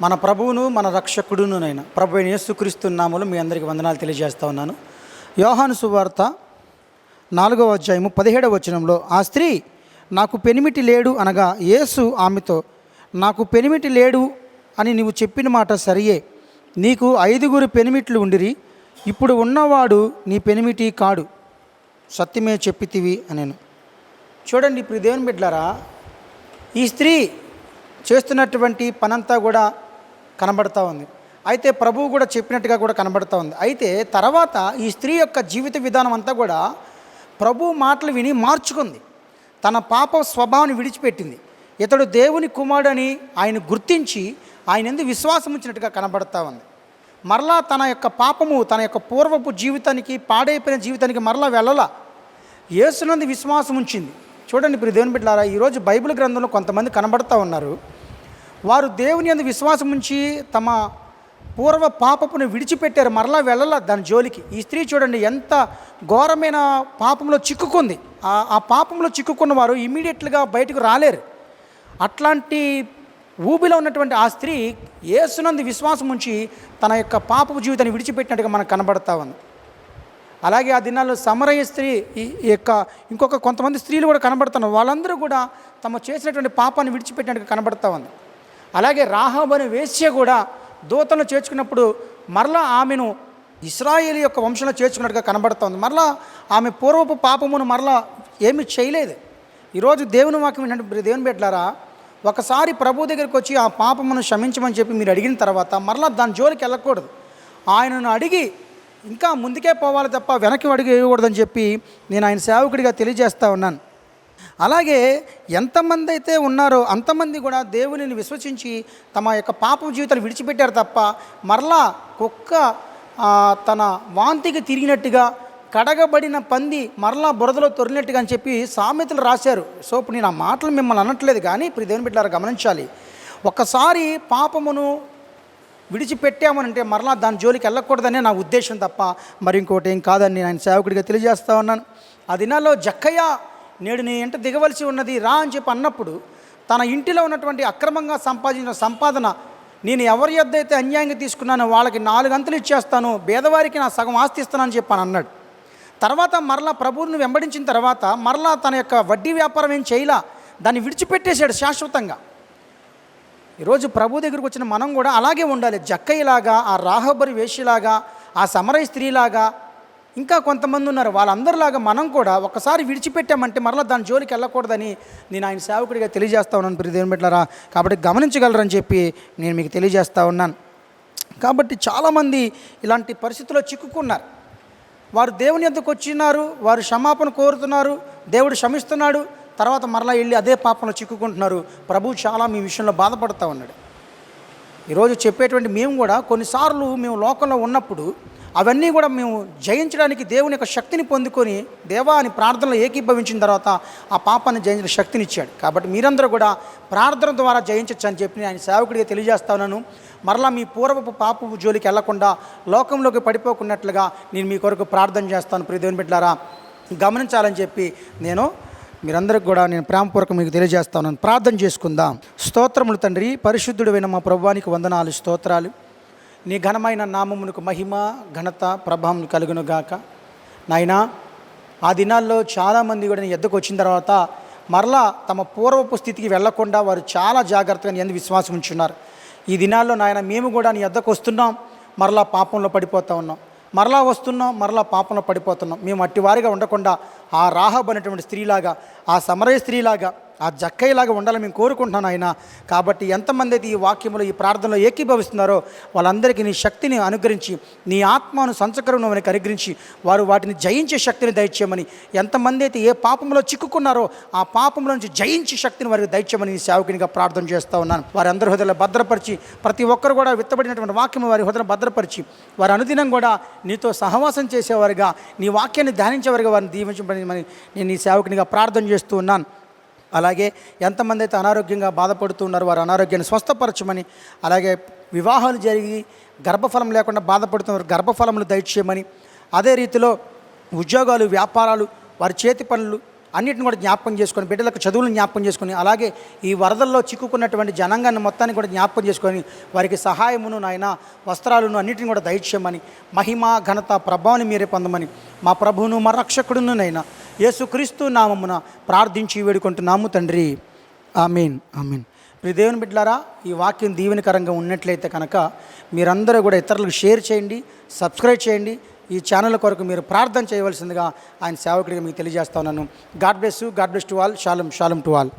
మన ప్రభువును మన రక్షకుడునునైన ప్రభు అయిన యేసుక్రీస్తు నామములో మీ అందరికీ వందనాలు తెలియజేస్తా ఉన్నాను. యోహాను సువార్త నాలుగవ అధ్యాయము పదిహేడవ వచనంలో ఆ స్త్రీ నాకు పెనిమిటి లేడు అనగా యేసు ఆమెతో నాకు పెనిమిటి లేడు అని నీవు చెప్పిన మాట సరియే. నీకు ఐదుగురు పెనిమిట్లు ఉండిరి. ఇప్పుడు ఉన్నవాడు నీ పెనిమిటి కాడు. సత్యమే చెప్పితివి అనేను. చూడండి ఇప్పుడు దేవుని బిడ్లారా ఈ స్త్రీ చేస్తున్నటువంటి పనంతా కూడా కనబడతా ఉంది. అయితే ప్రభువు కూడా చెప్పినట్టుగా కూడా కనబడతా ఉంది. అయితే తర్వాత ఈ స్త్రీ యొక్క జీవిత విధానం అంతా కూడా ప్రభు మాటలు విని మార్చుకుంది. తన పాప స్వభావాన్ని విడిచిపెట్టింది. ఇతడు దేవుని కుమారుడని ఆయన గుర్తించి ఆయన ఎందుకు విశ్వాసం ఉంచినట్టుగా కనబడతా ఉంది. మరలా తన యొక్క పాపము తన యొక్క పూర్వపు జీవితానికి పాడైపోయిన జీవితానికి మరలా వెళ్ళలా. యేసునందు విశ్వాసం ఉంచింది. చూడండి ఇప్పుడు దేవుని బిడ్డలారా ఈరోజు బైబిల్ గ్రంథంలో కొంతమంది కనబడతా ఉన్నారు. వారు దేవుని అందు విశ్వాసం ఉంచి తమ పూర్వ పాపపును విడిచిపెట్టారు. మరలా వెళ్ళాల దాని జోలికి. ఈ స్త్రీ చూడండి ఎంత ఘోరమైన పాపంలో చిక్కుకుంది. ఆ- పాపంలో చిక్కుకున్న వారు ఇమీడియట్గా బయటకు రాలేరు. అట్లాంటి ఊబిలో ఉన్నటువంటి ఆ స్త్రీ ఏసునందు విశ్వాసం ఉంచి తన యొక్క పాపపు జీవితాన్ని విడిచిపెట్టినట్టుగా మనకు కనబడతా ఉంది. అలాగే ఆ దినాల్లో సమరయ స్త్రీ ఈ ఈ యొక్క ఇంకొక కొంతమంది స్త్రీలు కూడా కనబడుతున్నారు. వాళ్ళందరూ కూడా తమ చేసినటువంటి పాపాన్ని విడిచిపెట్టినట్టుగా కనబడతా ఉంది. అలాగే రాహాబ్ అనే వేశ్య కూడా దూతలను చేర్చుకున్నప్పుడు మరలా ఆమెను ఇస్రాయేల్ యొక్క వంశంలో చేర్చుకున్నట్టుగా కనబడుతోంది. మరలా ఆమె పూర్వపు పాపమును మరలా ఏమి చేయలేదు. ఈరోజు దేవుని వాక్యం ఏంటంటే దేవుని పెట్టారా ఒకసారి ప్రభు దగ్గరికి వచ్చి ఆ పాపమును క్షమించమని చెప్పి మీరు అడిగిన తర్వాత మరలా దాని జోలికి వెళ్ళకూడదు. ఆయనను అడిగి ఇంకా ముందుకే పోవాలి తప్ప వెనక్కి అడిగి వేయకూడదని చెప్పి నేను ఆయన సేవకుడిగా తెలియజేస్తా ఉన్నాను. అలాగే ఎంతమంది అయితే ఉన్నారో అంతమంది కూడా దేవునిని విశ్వసించి తమ యొక్క పాపం జీవితాలు విడిచిపెట్టారు తప్ప మరలా కుక్క తన వాంతికి తిరిగినట్టుగా కడగబడిన పంది మరలా బురదలో తొరినట్టుగా అని చెప్పి సామెతలు రాశారు. సో ఇప్పుడు నేను ఆ మాటలు మిమ్మల్ని అనట్లేదు కానీ ఇప్పుడు దేవుని బిడ్డారా గమనించాలి. ఒక్కసారి పాపమును విడిచిపెట్టామనంటే మరలా దాని జోలికి వెళ్ళకూడదనే నా ఉద్దేశం తప్ప మరి ఇంకోటి ఏం కాదని నేను ఆయన సేవకుడిగా తెలియజేస్తా ఉన్నాను. ఆ దినాల్లో జక్కయ్య నేడు నీ ఇంట దిగవలసి ఉన్నది రా అని చెప్పి అన్నప్పుడు తన ఇంటిలో ఉన్నటువంటి అక్రమంగా సంపాదించిన సంపాదన నేను ఎవరి యొద్ద అయితే అన్యాయంగా తీసుకున్నానో వాళ్ళకి నాలుగు అంతలు ఇచ్చేస్తాను పేదవారికి నా సగం ఆస్తి ఇస్తానని చెప్పి అని అన్నాడు. తర్వాత మరలా ప్రభువుని వెంబడించిన తర్వాత మరలా తన యొక్క వడ్డీ వ్యాపారం ఏం చేయలా దాన్ని విడిచిపెట్టేశాడు శాశ్వతంగా. ఈరోజు ప్రభు దగ్గరికి వచ్చిన మనం కూడా అలాగే ఉండాలి. జక్కయ్యలాగా ఆ రాహబరి వేషిలాగా ఆ సమరయ స్త్రీలాగా ఇంకా కొంతమంది ఉన్నారు. వాళ్ళందరిలాగా మనం కూడా ఒకసారి విడిచిపెట్టామంటే మరలా దాని జోలికి వెళ్ళకూడదని నేను ఆయన సేవకుడిగా తెలియజేస్తా ఉన్నాను ప్రియ దేవుని బిడ్డలారా. కాబట్టి గమనించగలరని చెప్పి నేను మీకు తెలియజేస్తా ఉన్నాను. కాబట్టి చాలామంది ఇలాంటి పరిస్థితుల్లో చిక్కుకున్నారు. వారు దేవుని ఎందుకు వచ్చినారు వారు క్షమాపణ కోరుతున్నారు దేవుడు క్షమిస్తున్నాడు తర్వాత మరలా వెళ్ళి అదే పాపంలో చిక్కుకుంటున్నారు. ప్రభు చాలా మీ విషయంలో బాధపడుతూ ఉన్నాడు. ఈరోజు చెప్పేటువంటి మేము కూడా కొన్నిసార్లు మేము లోకంలో ఉన్నప్పుడు అవన్నీ కూడా మేము జయించడానికి దేవుని యొక్క శక్తిని పొందుకొని దేవా అని ప్రార్థనలో ఏకీభవించిన తర్వాత ఆ పాపాన్ని జయించిన శక్తిని ఇచ్చాడు కాబట్టి మీరందరూ కూడా ప్రార్థన ద్వారా జయించచ్చు అని చెప్పి ఆయన సేవకుడిగా తెలియజేస్తున్నాను మరలా మీ పూర్వపు పాపపు జోలికి వెళ్ళకుండా లోకంలోకి పడిపోకున్నట్లుగా నేను మీ కొరకు ప్రార్థన చేస్తాను. ప్రియ దేవుని బిడ్డారా గమనించాలని చెప్పి నేను మీరందరికి కూడా నేను ప్రేమపూర్వకం మీకు తెలియజేస్తాను ప్రార్థన చేసుకుందాం. స్తోత్రములు తండ్రి పరిశుద్ధుడైన మా ప్రభువానికి వందనాలు స్తోత్రాలు. నీ ఘనమైన నామమునకు మహిమ ఘనత ప్రభావం కలుగును గాక. నాయనా ఆ దినాల్లో చాలామంది కూడా నీ ఎద్దకు వచ్చిన తర్వాత మరలా తమ పూర్వపు స్థితికి వెళ్ళకుండా వారు చాలా జాగ్రత్తగా నీ ఎందు విశ్వాసం ఉంచున్నారు. ఈ దినాల్లో నాయన మేము కూడా నీ ఎద్దకు వస్తున్నాం మరలా పాపంలో పడిపోతూ ఉన్నాం. మరలా వస్తున్నాం మరలా పాపంలో పడిపోతున్నాం. మేము అట్టివారిగా ఉండకుండా ఆ రాహబ్ అనేటువంటి స్త్రీలాగా ఆ సమరయ స్త్రీలాగా ఆ జక్కయ్యలాగా ఉండాలని మేము కోరుకుంటున్నాను ఆయన. కాబట్టి ఎంతమంది అయితే ఈ వాక్యంలో ఈ ప్రార్థనలో ఏకీభవిస్తున్నారో వాళ్ళందరికీ నీ శక్తిని అనుగ్రహించి నీ ఆత్మను సంచకరం మనకి అనుగ్రహించి వారు వాటిని జయించే శక్తిని దయచేయమని ఎంతమంది అయితే ఏ పాపంలో చిక్కుకున్నారో ఆ పాపంలో నుంచి జయించే శక్తిని వారికి దయచేయమని నీ సేవకునిగా ప్రార్థన చేస్తూ ఉన్నాను. వారందరి హృదయలో భద్రపరిచి ప్రతి ఒక్కరు కూడా విత్తబడినటువంటి వాక్యం వారి హృదయలో భద్రపరిచి వారు అనుదినం కూడా నీతో సహవాసం చేసేవారుగా నీ వాక్యాన్ని ధ్యానించేవారుగా వారిని దీవించబడి నేను నీ సేవకునిగా ప్రార్థన చేస్తూ ఉన్నాను. అలాగే ఎంతమంది అయితే అనారోగ్యంగా బాధపడుతున్నారు వారు అనారోగ్యాన్ని స్వస్థపరచమని అలాగే వివాహాలు జరిగి గర్భఫలం లేకుండా బాధపడుతున్నారు గర్భఫలములు దయచేయమని అదే రీతిలో ఉద్యోగాలు వ్యాపారాలు వారి చేతి పనులు అన్నిటిని కూడా జ్ఞాపకం చేసుకొని బిడ్డలకు చదువులను జ్ఞాపకం చేసుకొని అలాగే ఈ వరదల్లో చిక్కుకున్నటువంటి జనాంగాన్ని మొత్తాన్ని కూడా జ్ఞాపకం చేసుకొని వారికి సహాయమును నాయన వస్త్రాలను అన్నిటిని కూడా దయచేయమని మహిమ ఘనత ప్రభావాన్ని మీరే పొందమని మా ప్రభువును మా రక్షకుడును నైనా యేసుక్రీస్తు నామమున ప్రార్థించి వేడుకుంటున్నాము తండ్రి. ఆమీన్ మీన్ మీ దేవుని బిడ్డలారా ఈ వాక్యం దీవెనకరంగా ఉన్నట్లయితే కనుక మీరందరూ కూడా ఇతరులకు షేర్ చేయండి సబ్స్క్రైబ్ చేయండి. ఈ ఛానల్ కొరకు మీరు ప్రార్థన చేయవలసిందిగా ఆయన సేవకుడిగా మీకు తెలియజేస్తా ఉన్నాను. God bless you God bless to all. Shalom shalom to all.